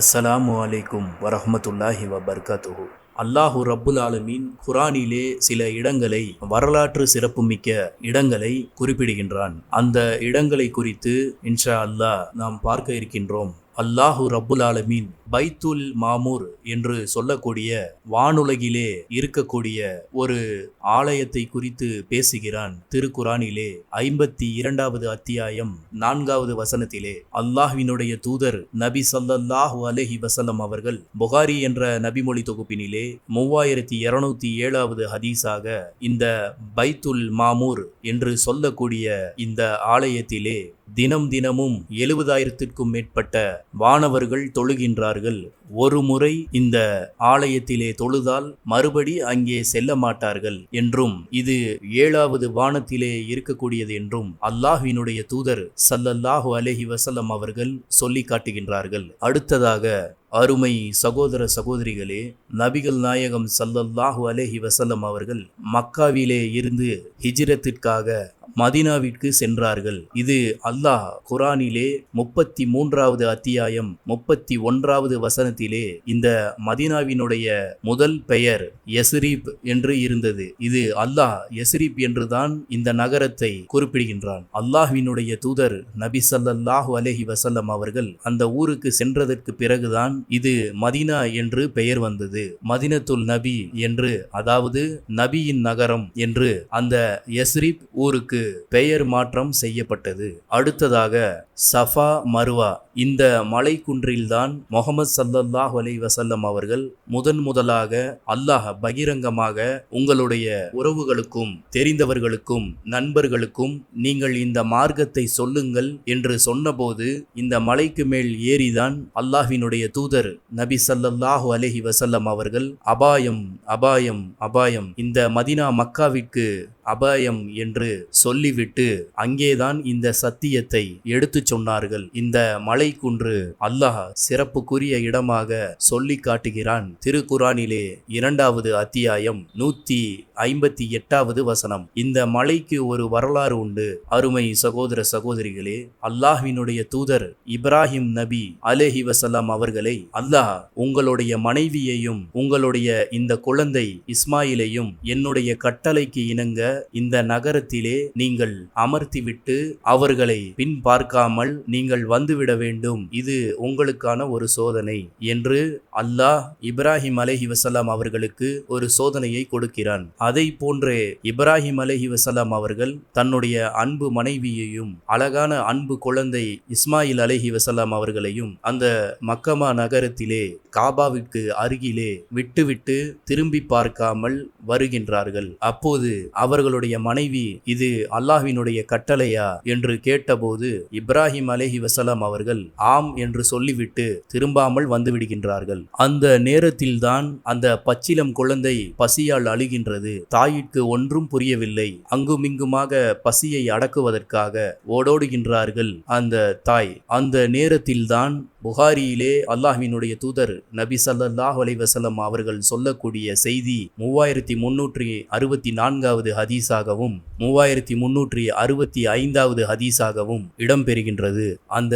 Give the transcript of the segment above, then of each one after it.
அஸ்ஸலாமு அலைக்கும் வரஹமத்துல்லாஹி வபர்காத்துஹு அல்லாஹு ரப்புல் ஆலமீன் குரானிலே சில இடங்களை வரலாற்று சிறப்புமிக்க இடங்களை குறிப்பிடுகின்றான். அந்த இடங்களை குறித்து இன்ஷா அல்லாஹ் நாம் பார்க்க இருக்கின்றோம். அல்லாஹு ரப்புல் ஆலமீன் பைத்துல் மாமூர் என்று சொல்லக்கூடிய வானுலகிலே இருக்கக்கூடிய ஒரு ஆலயத்தை குறித்து பேசுகிறான் திருக்குரானிலே ஐம்பத்தி இரண்டாவது அத்தியாயம் நான்காவது வசனத்திலே. அல்லாஹ்வினுடைய தூதர் நபி சல்லல்லாஹு அலஹி வசலம் அவர்கள் புகாரி என்ற நபிமொழி தொகுப்பினிலே மூவாயிரத்தி இருநூத்தி ஏழாவது ஹதீஸாக இந்த பைத்துல் மாமூர் என்று சொல்லக்கூடிய இந்த ஆலயத்திலே தினம் தினமும் எழுபதாயிரத்திற்கும் மேற்பட்ட வானவர்கள் தொழுகின்றார்கள். ஒரு முறை இந்த ஆலயத்திலே தொழுதால் மறுபடி அங்கே செல்ல மாட்டார்கள் என்றும் இது ஏழாவது வானத்திலே இருக்கக்கூடியது என்றும் அல்லாஹினுடைய தூதர் சல்லல்லாஹு அலஹி வசல்லம் அவர்கள் சொல்லி காட்டுகின்றார்கள். அடுத்ததாக அருமை சகோதர சகோதரிகளே நபிகள் நாயகம் சல்லல்லாஹு அலைஹி வசல்லம் அவர்கள் மக்காவிலே இருந்து ஹிஜ்ரத்திற்காக மதினாவிற்கு சென்றார்கள். இது அல்லாஹ் குரானிலே முப்பத்தி மூன்றாவது அத்தியாயம் முப்பத்தி ஒன்றாவது வசனத்திலே இந்த மதினாவினுடைய முதல் பெயர் எஸ்ரீப் என்று இருந்தது. இது அல்லாஹ் எஸ்ரீப் என்றுதான் இந்த நகரத்தை குறிப்பிடுகின்றான். அல்லாஹ்வினுடைய தூதர் நபி சல்லாஹூ அலஹி வசல்லம் அவர்கள் அந்த ஊருக்கு சென்றதற்கு பிறகுதான் இது மதினா என்று பெயர் வந்தது. மதினத்துல் நபி என்று அதாவது நபியின் நகரம் என்று அந்த எஸ்ரிப் ஊருக்கு பெயர் மாற்றம் செய்யப்பட்டது. அடுத்ததாக சஃபா மருவா இந்த மலை குன்றில்தான் முகமது சல்லல்லாஹ் அலை வசல்லம் அவர்கள் முதன் முதலாக அல்லாஹ் பகிரங்கமாக உங்களுடைய உறவுகளுக்கும் தெரிந்தவர்களுக்கும் நண்பர்களுக்கும் நீங்கள் இந்த மார்க்கத்தை சொல்லுங்கள் என்று சொன்னபோது இந்த மலைக்கு மேல் ஏறிதான் அல்லாஹினுடைய தூதர் நபி சல்லல்லாஹு அலஹி வசல்லம் அவர்கள் அபாயம் அபாயம் அபாயம் இந்த மதினா மக்காவிற்கு அபாயம் என்று சொல்லிவிட்டு அங்கேதான் இந்த சத்தியத்தை எடுத்துச் சொன்னார்கள். இந்த மலை குன்று அல்லாஹ் சிறப்புக்குரிய இடமாக சொல்லி காட்டுகிறான். திருக்குறானிலே இரண்டாவது அத்தியாயம் நூத்தி ஐம்பத்தி எட்டாவது வசனம். இந்த மலைக்கு ஒரு வரலாறு உண்டு. அருமை சகோதர சகோதரிகளே அல்லாஹ்வினுடைய தூதர் இப்ராஹிம் நபி அலேஹி வசலாம் அவர்களை அல்லாஹ் உங்களுடைய மனைவியையும் உங்களுடைய இந்த குழந்தை இஸ்மாயிலையும் என்னுடைய கட்டளைக்கு இணங்க இந்த நகரத்திலே நீங்கள் அமர்த்திவிட்டு அவர்களை பின் பார்க்காமல் நீங்கள் வந்துவிட வேண்டும். இது உங்களுக்கான ஒரு சோதனை என்று அல்லாஹ் இப்ராஹிம் அலஹி வசலாம் அவர்களுக்கு ஒரு சோதனையை கொடுக்கிறான். அதை போன்றே இப்ராஹிம் அலஹி வசலாம் அவர்கள் தன்னுடைய அன்பு மனைவியையும் அழகான அன்பு குழந்தை இஸ்மாயில் அலஹி வசலாம் அவர்களையும் அந்த மக்கமா நகரத்திலே காபாவிற்கு அருகிலே விட்டுவிட்டு திரும்பி பார்க்காமல் வருகின்றார்கள். அப்போது அவர் அவர்களுடைய மனைவி இது அல்லாஹ்வினுடைய கட்டளையா? என்று கேட்டபோது இப்ராஹிம் அலேஹி வசலாம் அவர்கள் ஆம் என்று சொல்லிவிட்டு திரும்பாமல் வந்துவிடுகின்றார்கள். அந்த நேரத்தில்தான் அந்த பச்சிலம் குழந்தை பசியால் அழுகின்றது. தாயிற்கு ஒன்றும் புரியவில்லை. அங்குமிங்குமாக பசியை அடக்குவதற்காக ஓடோடுகின்றார்கள் அந்த தாய். அந்த நேரத்தில்தான் புகாரியிலே அல்லாஹ்வினுடைய தூதர் நபி சல்லாஹ் அலைவசலம் அவர்கள் சொல்லக்கூடிய செய்தி மூவாயிரத்தி முன்னூற்றி அறுபத்தி நான்காவது ஹதீஸாகவும் மூவாயிரத்தி முன்னூற்றி அறுபத்தி ஐந்தாவது ஹதீஸாகவும் இடம்பெறுகின்றது. அந்த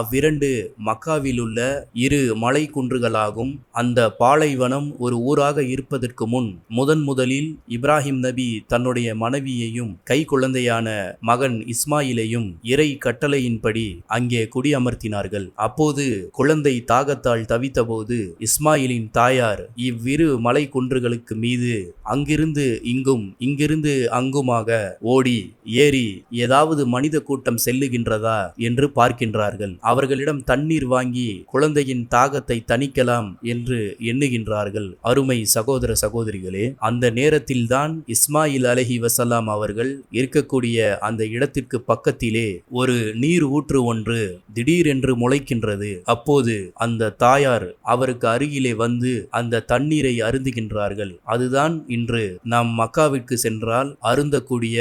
அவ்விரண்டு மக்காவில் உள்ள இரு மலை குன்றுகளாகும் அந்த பாலைவனம் ஒரு ஊராக இருப்பதற்கு முன் முதன் முதலில் இப்ராஹிம் நபி தன்னுடைய மனைவியையும் கை குழந்தையான மகன் இஸ்மாயிலையும் இறை கட்டளையின்படி அங்கே குடியமர்த்தினார்கள். அப்போது குழந்தை தாகத்தால் தவித்தபோது இஸ்மாயிலின் தாயார் இவ்விரு மலை குன்றுகளுக்கு மீது அங்கிருந்து இங்கும் இங்கிருந்து அங்குமாக ஓடி ஏறி ஏதாவது மனித கூட்டம் செல்லுகின்றதா என்று பார்க்கின்றார்கள். அவர்களிடம் தண்ணீர் வாங்கி குழந்தையின் தாகத்தை தணிக்கலாம் என்று எண்ணுகின்றார்கள். அருமை சகோதர சகோதரிகளே அந்த நேரத்தில்தான் இஸ்மாயில் அலஹி வசலாம் அவர்கள் இருக்கக்கூடிய அந்த இடத்திற்கு பக்கத்திலே ஒரு நீர் ஊற்று ஒன்று திடீரென்று முளைக்கின்றது. அப்போது அந்த தாயார் அவருக்கு அருகிலே வந்து அந்த தண்ணீரை அருந்துகின்றார்கள். அதுதான் இன்று நாம் மக்காவிற்கு சென்றால் அருந்தக்கூடிய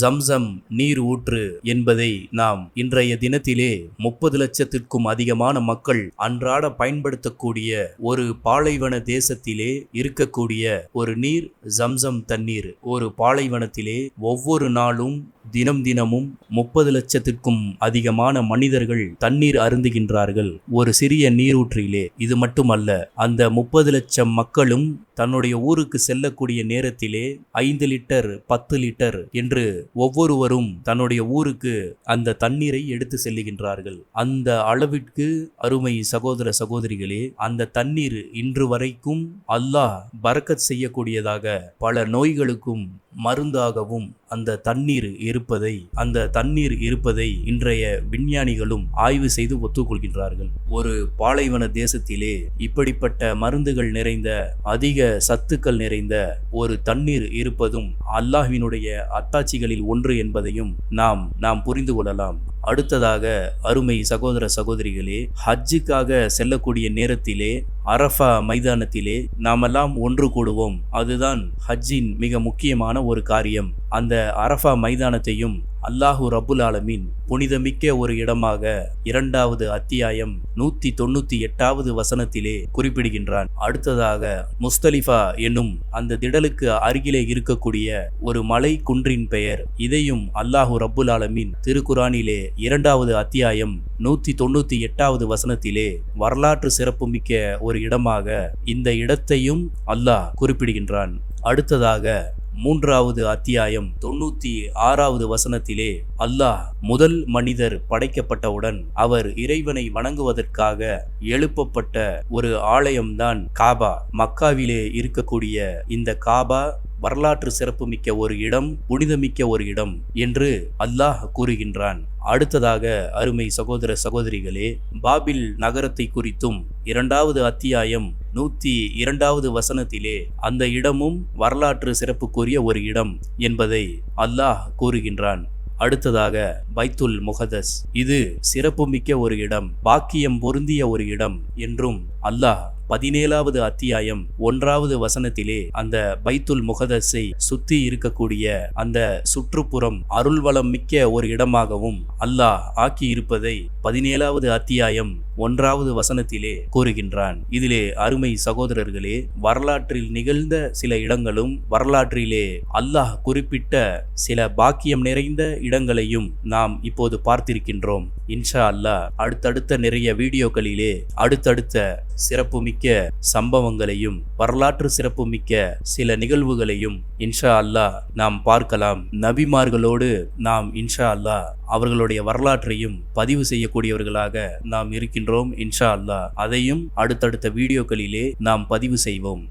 ஜம்சம் நீர் ஊற்று என்பதை நாம் இன்றைய தினத்திலே முப்பது லட்சத்திற்கும் அதிகமான மக்கள் அன்றாட பயன்படுத்தக்கூடிய ஒரு பாலைவன தேசத்திலே இருக்கக்கூடிய ஒரு நீர் ஜம்சம் தண்ணீர். ஒரு பாலைவனத்திலே ஒவ்வொரு நாளும் தினம் தினமும் முப்பது லட்சத்திற்கும் அதிகமான மனிதர்கள் தண்ணீர் அருந்துகின்றார்கள். ஒரு சிறிய நீரூற்றிலே. இது மட்டுமல்ல அந்த முப்பது லட்சம் மக்களும் தன்னுடைய ஊருக்கு செல்லக்கூடிய நேரத்திலே ஐந்து லிட்டர் பத்து லிட்டர் என்று ஒவ்வொருவரும் தன்னுடைய ஊருக்கு அந்த தண்ணீரை எடுத்து செல்லுகின்றார்கள். அந்த அளவிற்கு அருமை சகோதர சகோதரிகளே அந்த தண்ணீர் இன்று வரைக்கும் அல்லாஹ் பறக்கத் செய்யக்கூடியதாக பல நோய்களுக்கும் மருந்தாகவும் அந்த தண்ணீர் இருப்பதை அந்த தண்ணீர் இருப்பதை இன்றைய விஞ்ஞானிகளும் ஆய்வு செய்து ஒத்துக்கொள்கின்றார்கள். ஒரு பாலைவன தேசத்திலே இப்படிப்பட்ட மருந்துகள் நிறைந்த அதிக சத்துக்கள் நிறைந்த ஒரு தண்ணீர் இருப்பதும் அல்லாஹ்வினுடைய அத்தாட்சிகளில் ஒன்று என்பதையும் நாம் நாம் புரிந்து கொள்ளலாம். அடுத்ததாக அருமை சகோதர சகோதரிகளே ஹஜ்ஜுக்காக செல்லக்கூடிய நேரத்திலே அரஃபா மைதானத்திலே நாமெல்லாம் ஒன்று கூடுவோம். அதுதான் ஹஜ்ஜின் மிக முக்கியமான ஒரு காரியம். அந்த அரஃபா மைதானத்தையும் அல்லாஹு ரபுல் ஆலமீன் புனிதமிக்க ஒரு இடமாக இரண்டாவது அத்தியாயம் நூத்தி தொண்ணூத்தி எட்டாவது வசனத்திலே குறிப்பிடுகின்றான். அடுத்ததாக முஸ்தலிஃபா என்னும் அந்த திடலுக்கு அருகிலே இருக்கக்கூடிய ஒரு மலை குன்றின் பெயர். இதையும் அல்லாஹு ரபுல் ஆலமீன் திருக்குரானிலே இரண்டாவது அத்தியாயம் நூத்தி தொண்ணூத்தி எட்டாவது வசனத்திலே வரலாற்று சிறப்புமிக்க ஒரு இடமாக இந்த இடத்தையும் அல்லாஹ் குறிப்பிடுகின்றான். அடுத்ததாக மூன்றாவது அத்தியாயம் தொண்ணூத்தி ஆறாவது வசனத்திலே அல்லாஹ் முதல் மனிதர் படைக்கப்பட்டவுடன் அவர் இறைவனை வணங்குவதற்காக எழுப்பப்பட்ட ஒரு ஆலயம்தான் காபா. மக்காவிலே இருக்கக்கூடிய இந்த காபா வரலாற்று சிறப்புமிக்க ஒரு இடம் புனிதமிக்க ஒரு இடம் என்று அல்லாஹ் கூறுகின்றான். அடுத்ததாக அருமை சகோதர சகோதரிகளே பாபில் நகரத்தை குறித்தும் இரண்டாவது அத்தியாயம் நூத்தி இரண்டாவது வசனத்திலே அந்த இடமும் வரலாற்று சிறப்புக்குரிய ஒரு இடம் என்பதை அல்லாஹ் கூறுகின்றான். அடுத்ததாக பைத்துல் முகதஸ் இது சிறப்புமிக்க ஒரு இடம் பாக்கியம் பொருந்திய ஒரு இடம் என்றும் அல்லாஹ் பதினேழாவது அத்தியாயம் ஒன்றாவது வசனத்திலே அந்த பைத்துல் முகதஸை சுத்தி இருக்கக்கூடிய அந்த சுற்றுப்புறம் அருள்வளம் மிக்க ஒரு இடமாகவும் அல்லாஹ் ஆக்கி இருப்பதை பதினேழாவது அத்தியாயம் ஒன்றாவது வசனத்திலே கூறுகின்றான். இதிலே அருமை சகோதரர்களே வரலாற்றில் நிகழ்ந்த சில இடங்களும் வரலாற்றிலே அல்லாஹ் குறிப்பிட்ட சில பாக்கியம் நிறைந்த இடங்களையும் நாம் இப்போது பார்த்திருக்கின்றோம். இன்ஷா அல்லாஹ் அடுத்தடுத்த நிறைய வீடியோக்களிலே அடுத்தடுத்த சிறப்புமிக்க சம்பவங்களையும் வரலாற்று சிறப்புமிக்க சில நிகழ்வுகளையும் இன்ஷா அல்லாஹ் நாம் பார்க்கலாம். நபிமார்களோடு நாம் இன்ஷா அல்லாஹ் அவர்களுடைய வரலாற்றையும் பதிவு செய்யக்கூடியவர்களாக நாம் இருக்கின்றோம் இன்ஷா அல்லாஹ். அதையும் அடுத்தடுத்த வீடியோக்களிலே நாம் பதிவு செய்வோம்.